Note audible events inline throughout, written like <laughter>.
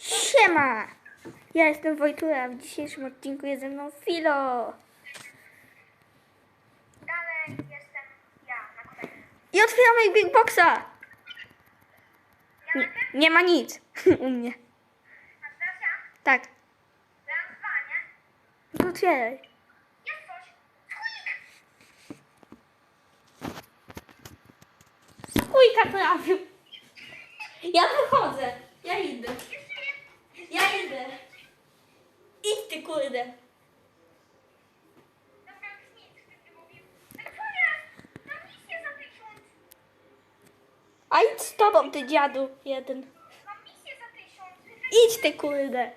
Siema! Ja jestem Wojtura, w dzisiejszym odcinku jest ze mną Filo. Dalej jestem ja na kolejnym. I otwieramy Big Boxa! Ja Nie, najpierw nie ma nic <laughs> u mnie. a teraz ja. Tak, Teraz dwa, nie? no to otwieraj. Jest coś. Squeak! Skójka trafił. Ja wychodzę. Ja idę. Idę. Idź ty kurde. Tysiąc. A idź z tobą ty dziadu jeden. Mam misję za tysiąc. Idź ty kurde.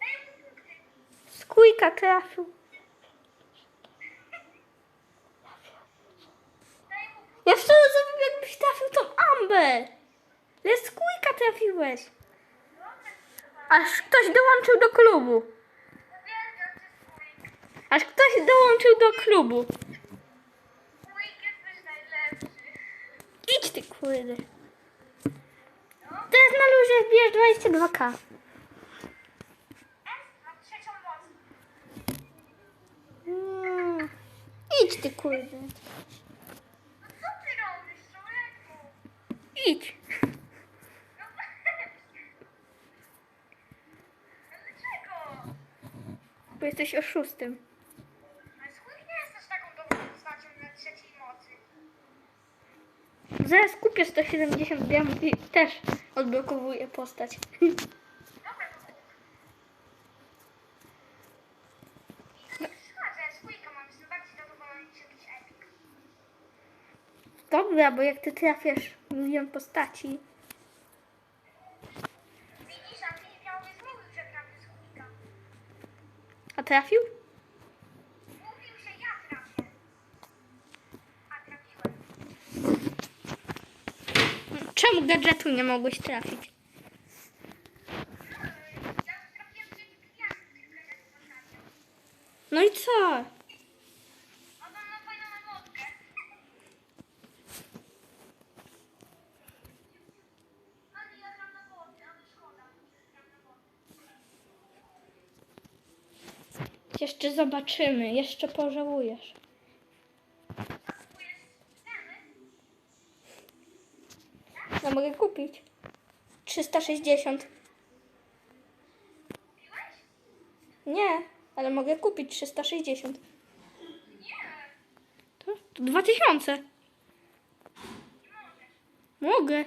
Daj mu punkty. Skójka trafił. Daj mu punkty. Ja wtedy zrobił jakbyś trafił tą Amber. Ale skójka trafiłeś. Aż ktoś dołączył do klubu. Aż ktoś dołączył do klubu. Squeak jesteś najlepszy. Idź ty kurde. Teraz na luzie bierz 22k. S, mam trzecią moc. Mm. Idź ty kurde. No co ty robisz, człowieku? Idź. No weź. No dlaczego? Bo jesteś oszustem. Ale Squeak nie jest też taką dobrą na trzeciej mocy. Zaraz kupię 170 diamentów i też odblokowuję postać. Dobra, to zadowolony niż jakiś epic. Dobra, bo jak ty trafiasz milion postaci. Widzisz, a ty nie miałbyś mówił, że trafię Squeaka. A trafił? Mówił, że ja trafię. A trafiłem. Czemu gadżetu nie mogłeś trafić? No i co? A mam na fajną emotkę. Ale ja gram na boty, ale szkoda. Gram na boty. Jeszcze zobaczymy, jeszcze pożałujesz. No mogę kupić. 360. Kupiłeś? Nie, ale mogę kupić 360. Nie. To, to 2000. Nie możesz. Mogę.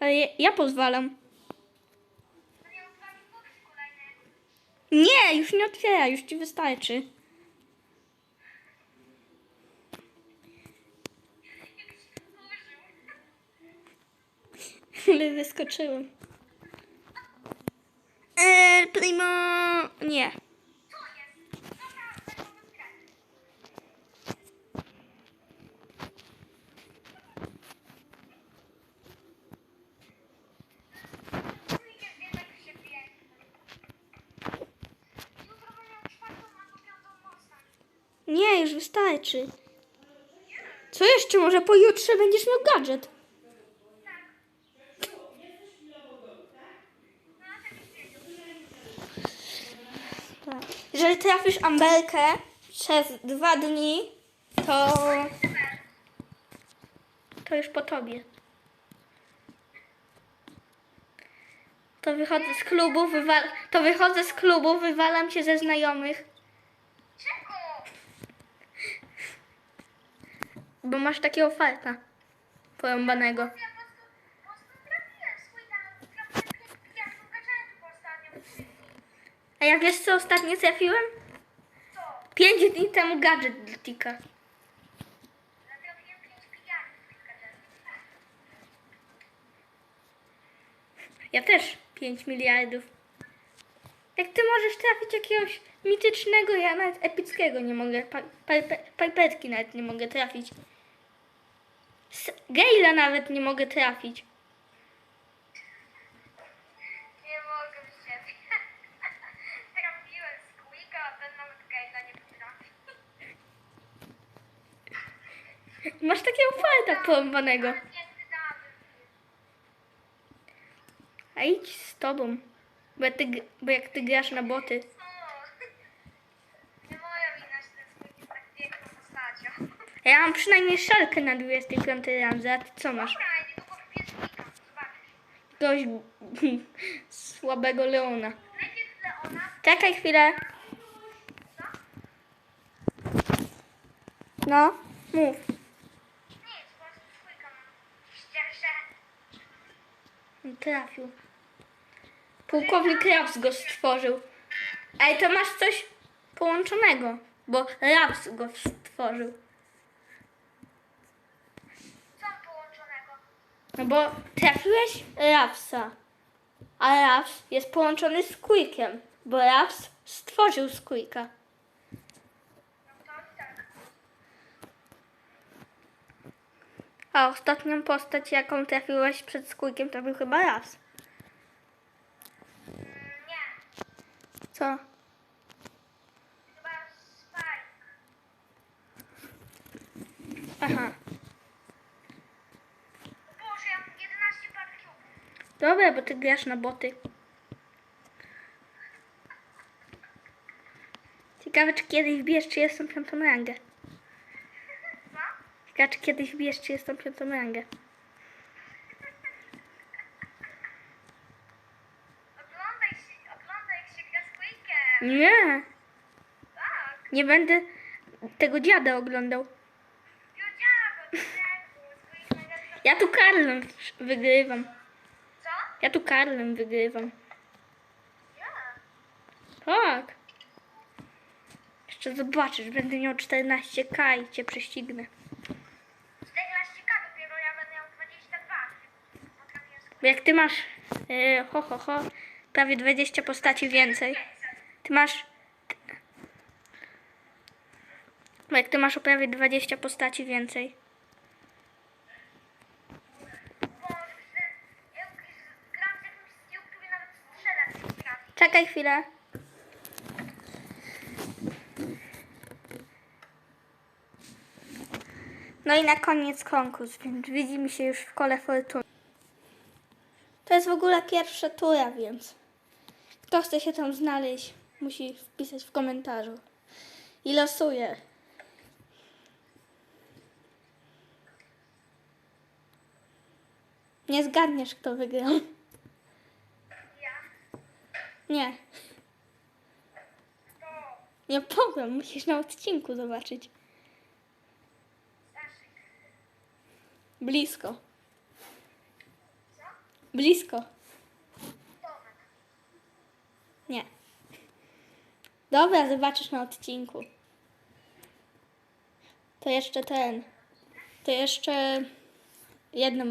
Ale ja, ja pozwalam. To nie otwarli boksy kolejnego. Nie, już nie otwiera, już ci wystarczy. Ale wyskoczyłem. Eee, primo... Nie. Co jest? Dobra, zaczynamy grę. Trójkę jednak się piękny. Jutro będę miał czwartą albo piątą moc tam. Nie, już wystarczy. Co jeszcze? Może pojutrze będziesz miał gadżet. Tak. Jeżeli trafisz Ambelkę przez dwa dni, to, to już po tobie. To wychodzę z klubu, wywal... to wychodzę z klubu, wywalam się ze znajomych, Czego? Bo masz takiego farta porąbanego. A ja wiesz co ostatnio trafiłem? Co? Pięć dni temu gadżet dla Tika. Ja też 5 miliardów. Jak ty możesz trafić jakiegoś mitycznego, ja nawet epickiego nie mogę. Pa, pa, pa, Piperki nawet nie mogę trafić. S- Gale'a nawet nie mogę trafić. Nie mogę w siebie. <laughs> Trafiłem Squeaka, a ten nawet Gaila nie potrafi. <laughs> Masz takiego farta porąbanego. Double. idź z tobą. Bo, ty, g- bo jak ty grasz na boty. O, nie moja wina, że ten squeak jest tak piękną postacią. Ja mam przynajmniej szalkę na 25 randze, a ty co masz? Dość <laughs> słabego Leona. Czekaj chwilę. No, mów. Ścieżę. Trafił. Pułkownik Raps go stworzył. Ej, to masz coś połączonego, bo Raps go stworzył. Co połączonego? No bo trafiłeś Rapsa, a Raps jest połączony z Quickiem, bo Raps stworzył Quicka. A ostatnią postać, jaką trafiłeś przed Squeakiem, to był chyba Raps. Mm, nie, Co? chyba Spike. Aha. O Boże, ja mam 11 par cubów. Dobra, bo ty grasz na boty. Ciekawe, czy kiedyś wbijesz 35 rangę. Ciekawe, czy kiedyś wbijesz 35 rangę. Oglądaj się, oglądaj się gra z Quake'em. Nie, Tak. nie będę tego dziada oglądał. Ja tu Karlem wygrywam. Ja tu Karlem wygrywam. Tak. Jeszcze zobaczysz, będę miał 14k i cię prześcignę. 14k dopiero, ja będę miał 22. Potrafię z Bo jak ty masz, e, ho, ho, ho, prawie 20 postaci więcej. 500. Ty masz. Bo jak ty masz o prawie 20 postaci więcej. Boże, przecież ja gram z jakimś skill, który nawet strzelać nie trafi. Czekaj chwilę. No i na koniec konkurs, więc widzimy się już w kole fortuny. To jest w ogóle pierwsza tura, więc kto chce się tam znaleźć, musi wpisać w komentarzu. I losuje. Nie zgadniesz, kto wygrał. Nie. Nie powiem, musisz na odcinku zobaczyć. Blisko. Blisko. Nie. Dobra, zobaczysz na odcinku. To jeszcze ten. To jeszcze jedno.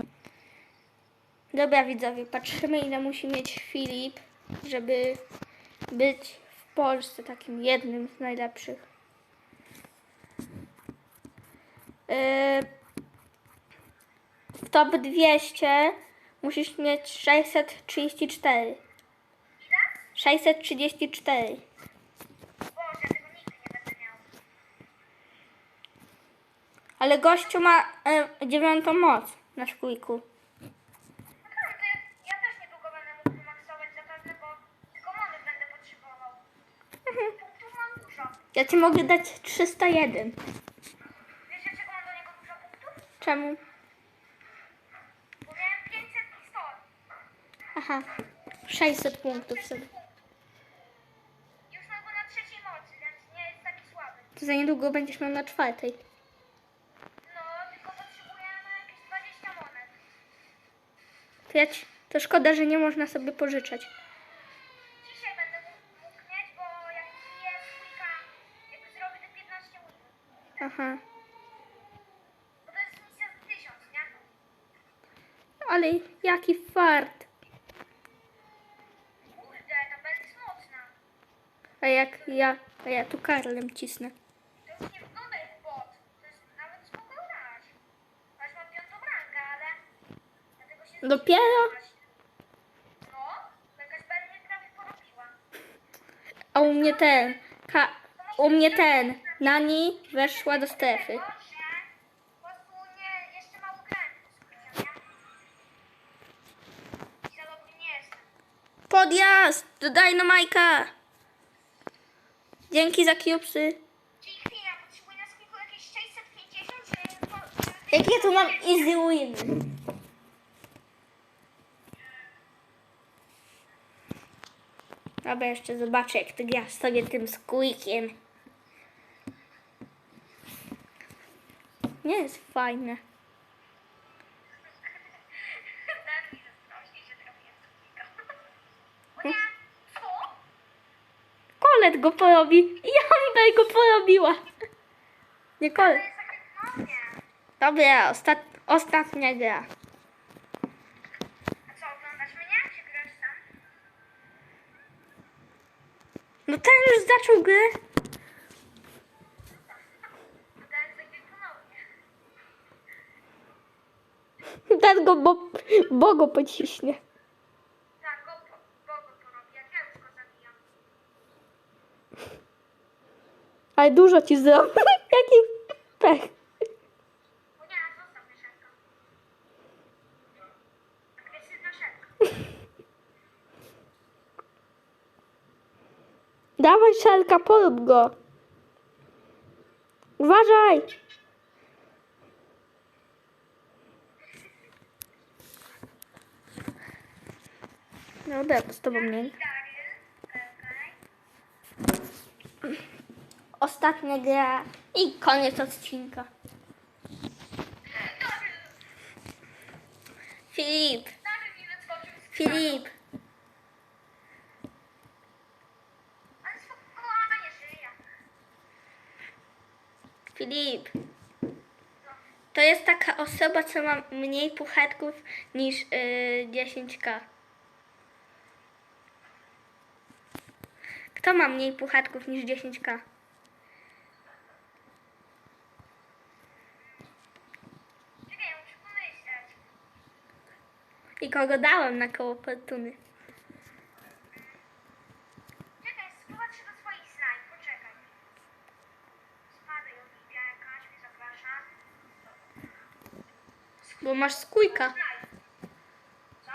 Dobra, widzowie, patrzymy ile musi mieć Filip, żeby być w Polsce takim jednym z najlepszych. Yy, w top 200 musisz mieć 634. Ile? 634. Boże, ja tego nigdy nie będę miał. Ale gościu ma e, dziewiątą moc na szkójku. No tak, to ja, ja też niedługo będę mógł wymaksować zapewne, bo tylko monet będę potrzebował. Punktów mam dużo. Ja ci mogę dać 301. Wiesz, dlaczego mam do niego dużo punktów? Czemu? Bo miałem 500 i 100. Aha. 600 punktów sobie. Już mam go na trzeciej mocy, więc nie jest taki słaby. To za niedługo będziesz miał na czwartej. No, tylko potrzebujemy jakieś 20 monet. To, ja ci, to szkoda, że nie można sobie pożyczać. Aha. Bo to jest misja za 1000, nie? Ale jaki fart. Kurde, ta bel jest mocna. A jak ja, a ja tu Karlem cisnę. To już nie wygląda jak bot. To jest nawet spoko grać. Aż mam piątą rangę, ale... Dlatego się Dopiero? No, jakaś bel mnie prawie porobiła. A u mnie ten. Ka, u mnie ten. Nani weszła do strefy. Podjazd do Dynamajka. Dzięki za cubesy. Czyli chwila, potrzebuję na sklepie jakieś 650, czy... po- Jak ja tu mam easy win. Dobra, jeszcze zobaczę, jak to gra sobie tym skójkiem. Nie jest fajne. Daj mi zastrasznie, że trafiłem w kilka. O nie! Co? Kolet go porobi. Jambel go porobiła. Nie kolet. jest. Dobra, ostat... ostatnia gra. No ten już zaczął grę. To jest takie ponownie. Ten go, bo, bo pociśnie. Tak, porobi, ja go zabijam. Ale dużo ci zrobił. <laughs> Jaki pech. O nie, zostaw szelka. Dawaj szelka, porób go. Uważaj. No dobra, z tobą nie. Ostatnia gra i koniec odcinka. Filip, Filip. Filip. To jest taka osoba, co ma mniej puchatków niż yy, 10k. Kto ma mniej puchatków niż 10k? Czekaj, ja muszę pomyśleć. I kogo dałem na koło fortuny? Czekaj, do swoich slajd, poczekaj. Spadaj, Oliwia jakaś, mnie zapraszam. Bo masz skójka. Co?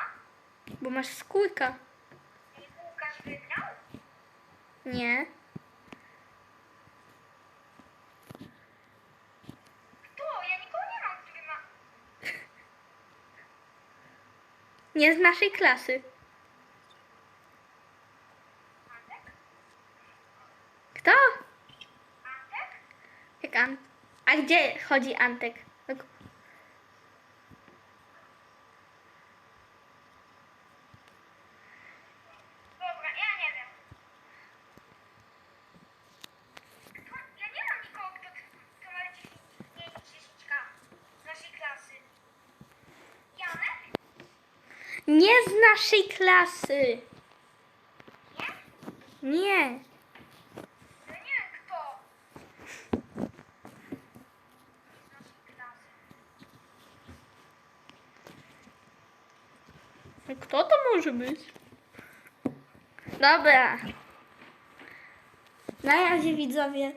Bo masz skójka. I Łukasz wygrał? Nie. Kto? Ja nikogo nie mam, który ma... Nie z naszej klasy. Antek? Kto? Antek? Jak An... A gdzie chodzi Antek? No k- Dobra, ja nie wiem. Kto? Ja nie mam nikogo, kto, kto ma 10, mniej niż 10k z naszej klasy. Janek? Nie z naszej klasy. Nie? Nie. Ja nie kto. Z naszej klasy. Kto to może być? Dobra. Na razie widzowie.